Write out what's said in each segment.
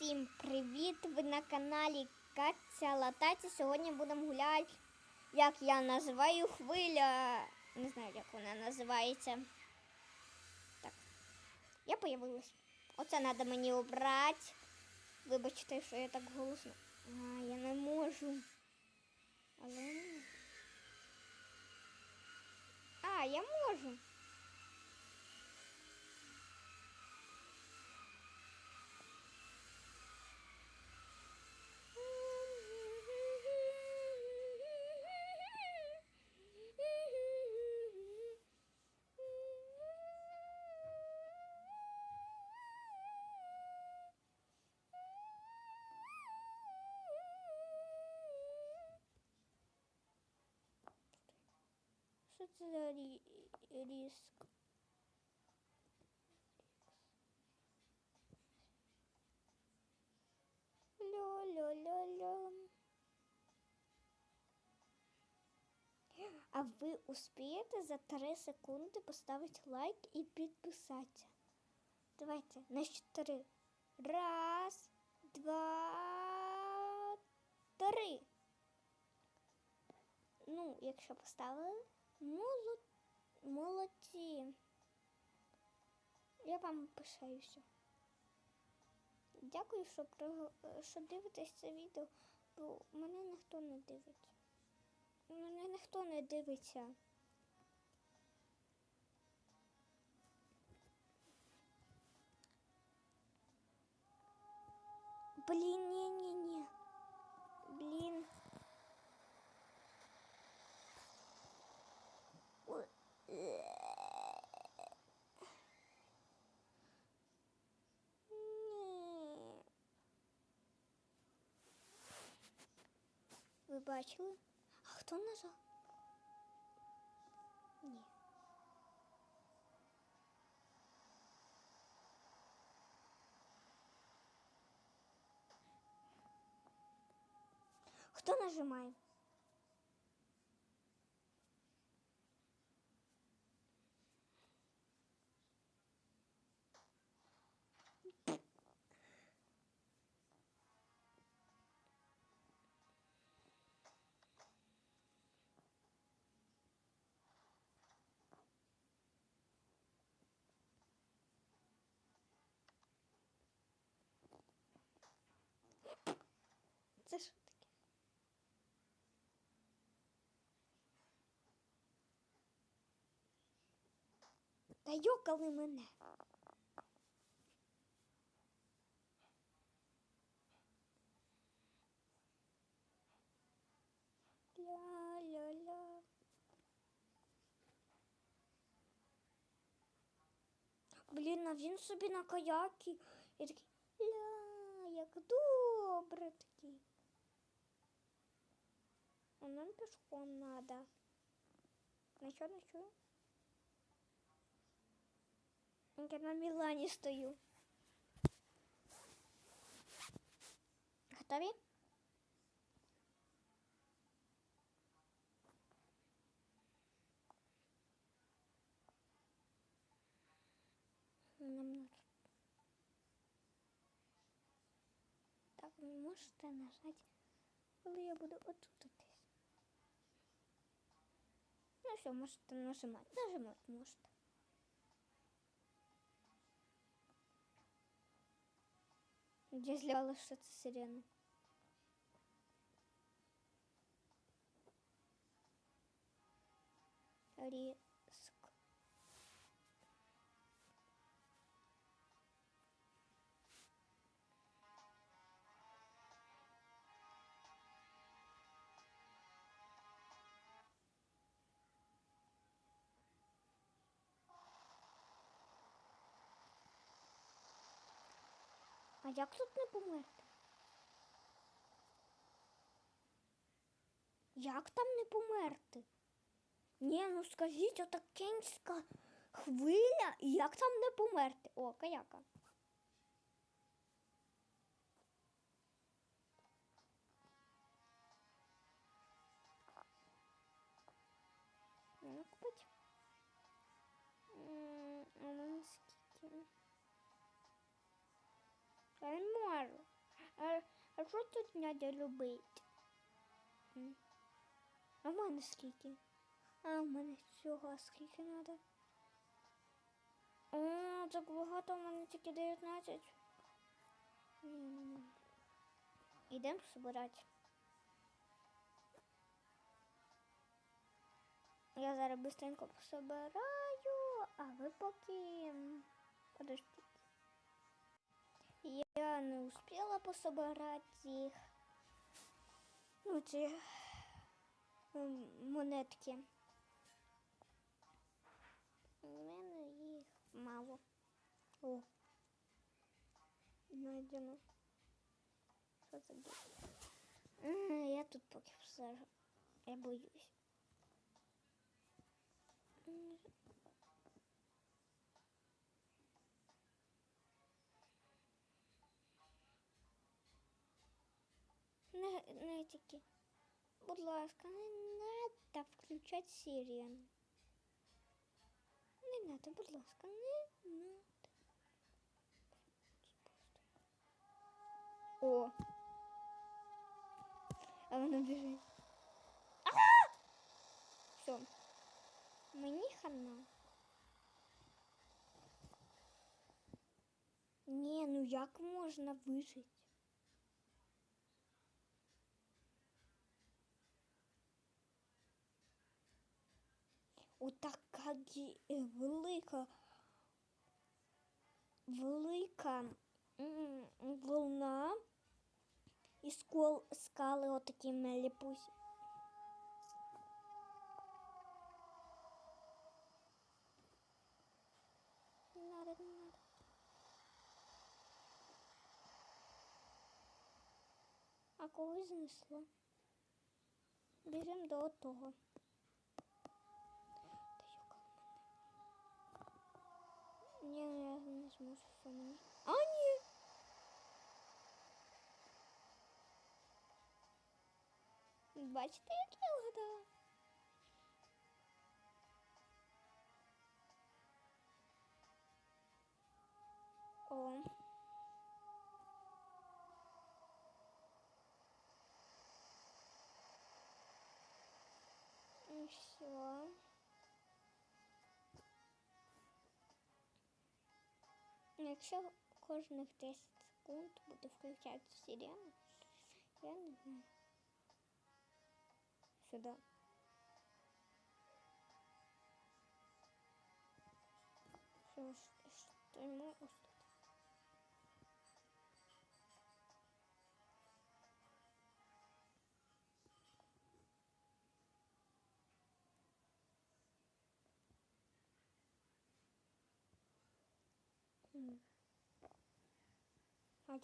Всім привіт! Ви на каналі Катя Латаці. Сьогодні будемо гуляти, як я називаю хвиля. Не знаю, як вона називається. Так. Я появилась. Оце треба мені обрати. Вибачте, що я так голосно. А, я не можу. Але. А, я можу. Це за рі... різк? Ля-ля-ля-ля. А ви успієте за 3 секунди поставити лайк і підписатися? Давайте на 4. Раз, два, три. Ну, якщо поставили. Молодці. Я вам пишаюся. Дякую, що, що дивитесь це відео, бо мене ніхто не дивить. Мене ніхто не дивиться. Блін, ні-ні-ні. Блін. Бачили? А хто нажав? Ні. Хто нажимає? Це що таке? Та йокали мене. Блін, а він собі на каякі. І такий ля, як добре такий. А нам пішком надо. Нічого, нічого. Я на Мілані стою. Готові? Нам нужно. Так, ви можете нажати, коли я буду отут десь. Ну все, можете нажимати. Нажимати можете. Я зляла, що це сирена. Риск. Як тут не померти? Як там не померти? Ні, ну скажіть, ота кенська хвиля, як там не померти? О, каяка. Ну, купить. А ну скільки? Я не можу. А що тут надо? М? А в мене скільки? А в мене всього скільки треба? О, так багато в мене тільки 19. Ідемо збирати. Я зараз быстренько пособираю, а ви поки подождіть. Я не успіла пособирати їх. Ну, ці монетки. У мене їх мало. О. Найдено. Що це буде? Я тут поки посажу. Я боюсь. М, Не, не тільки. Будь ласка, не надо включати сирену. Не надо, будь ласка, не надо. О. А воно біжить. Ага! Все. Мені хана. Ні, ну як можна вижити? Отака гі- е, велика, велика волна і скол, скали отакі меліпусі. Не. А когось знесло. Біжимо до того. Ні, ну, я не зможу що мені. А, ні. Бачите, як я вгадала? О. І все. Якщо кожних 10 секунд буде включати сирену, я не знаю. Сюди. Що ж, стоїмо А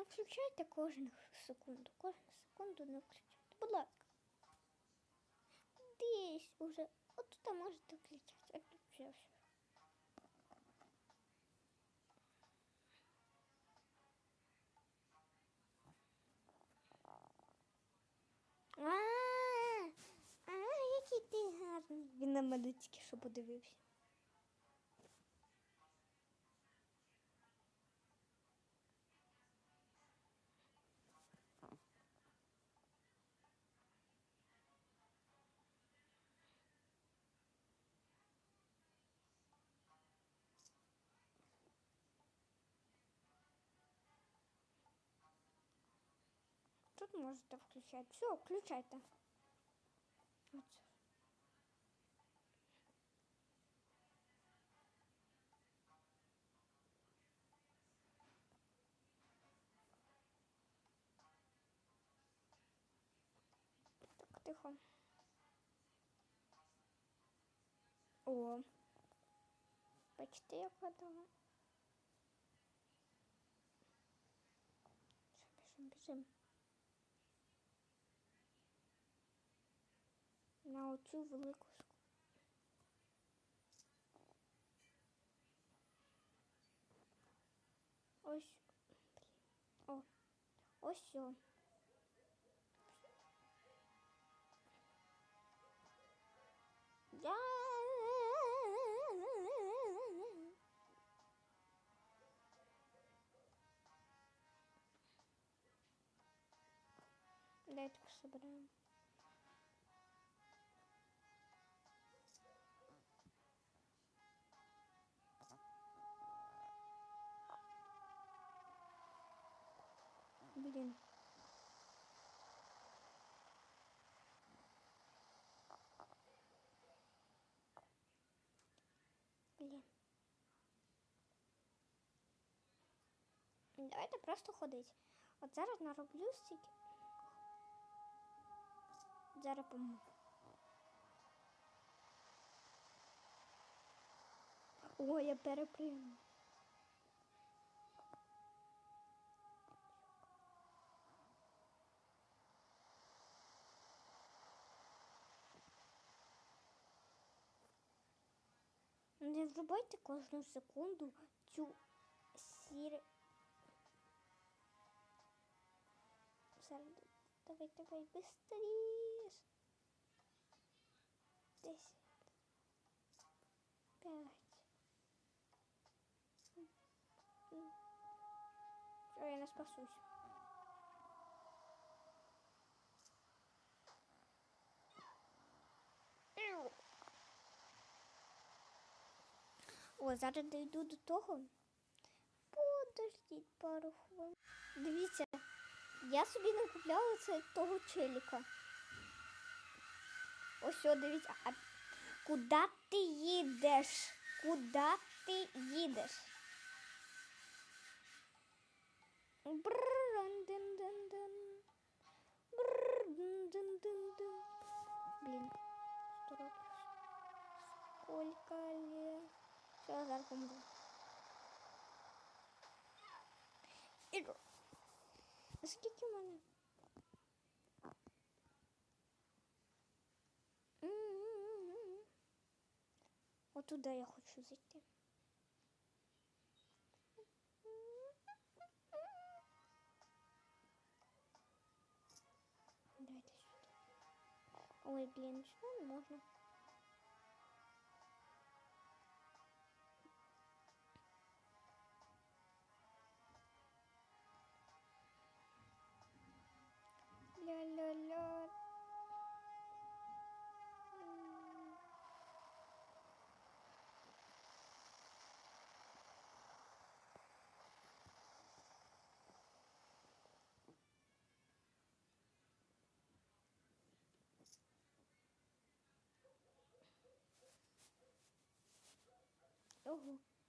Не включайте кожну секунду. Кожну секунду не включайте. Будь ласка. Десь уже. От тут можете включати. А тут вже все. А, а, який ти гарний. Він на мене тільки що подивився. Тут можете включати. Все, включайте. От. Так, тихо. О. Бачите, як готова. Все, біжим, біжим. Оцю велику Ось. О. Ось все. Я... Давайте собираем. Блин. Блін. Давайте просто ходить. От зараз нароблю стільки. Зараз помогу. Ой, я перепрыгну. Не зробайте кожну секунду цю. Зараз давай, давай, быстрее. Десять. Пять. Все, я не спасусь. О, зараз дійду до того. Подождіть пару хвилин. Дивіться, я собі не купляла це того челіка. Ось, о, дивіться, а куди ти їдеш? Куди ти їдеш? Блін. Сколько лет? Все, я зараз помру. Іду. Скільки в мене? Отуда я хочу зайти. Дайте сюди. Ой, блін, що не можна? Ля-ля-ля.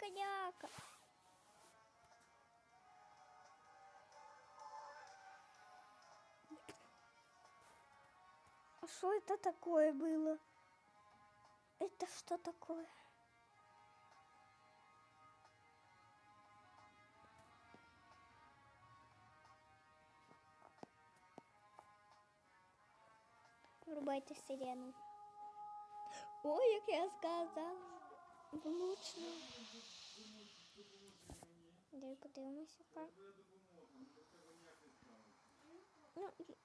Коняка. А что это такое было? Это что такое? Врубайте сирену. Ой, як я сказала. Влучно. Дай подивимося. Ну, і-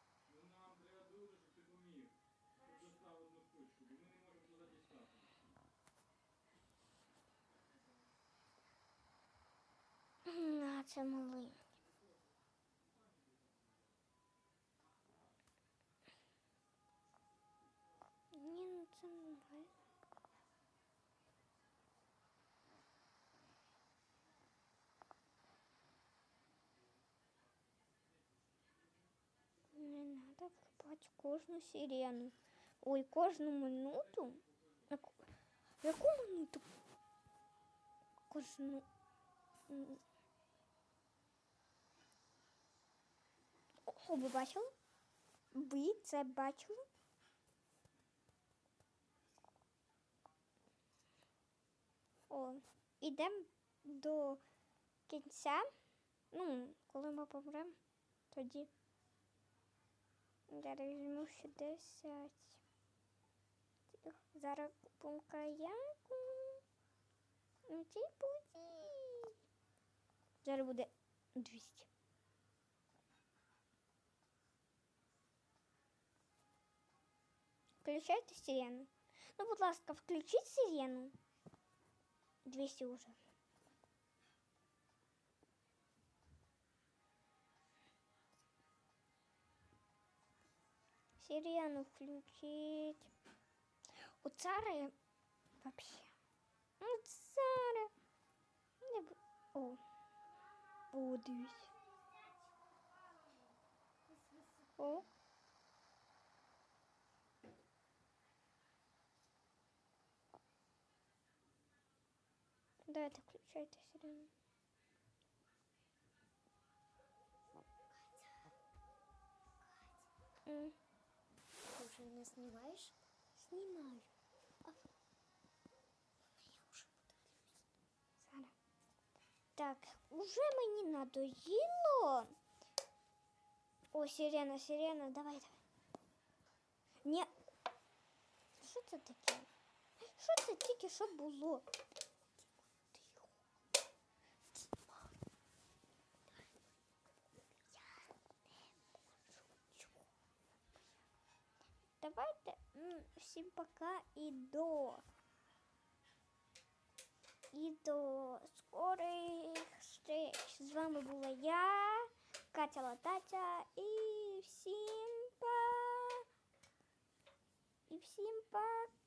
На, це малий. Ні, ну це. Не треба врубати кожну сирену. Ой, кожну минуту. Яку, яку минуту? Кожну. О, ви бачили? Ви це бачили? О, ідемо до кінця. Ну, коли ми помремо, тоді. Зараз візьму ще 10. Зараз купимо каяку. Ну, цій путі. Зараз буде 200. Включайте сирену. Ну, будь ласка, включіть сирену. 200 уже. Сирену включить. У цари вообще. У цари. Не бу- О. О, дивись. О. Давайте включайте сирену. М, Ты уже не снимаешь? Знімаю. Я уже Зараз. Так, уже мені надоїло. О, сирена, сирена, давай, давай. Ні. Що це таке? Що це тільки що було? всім пока і до. І до скорих зустріч. З вами була я, Катя Лататя, і всім па. І всім пока.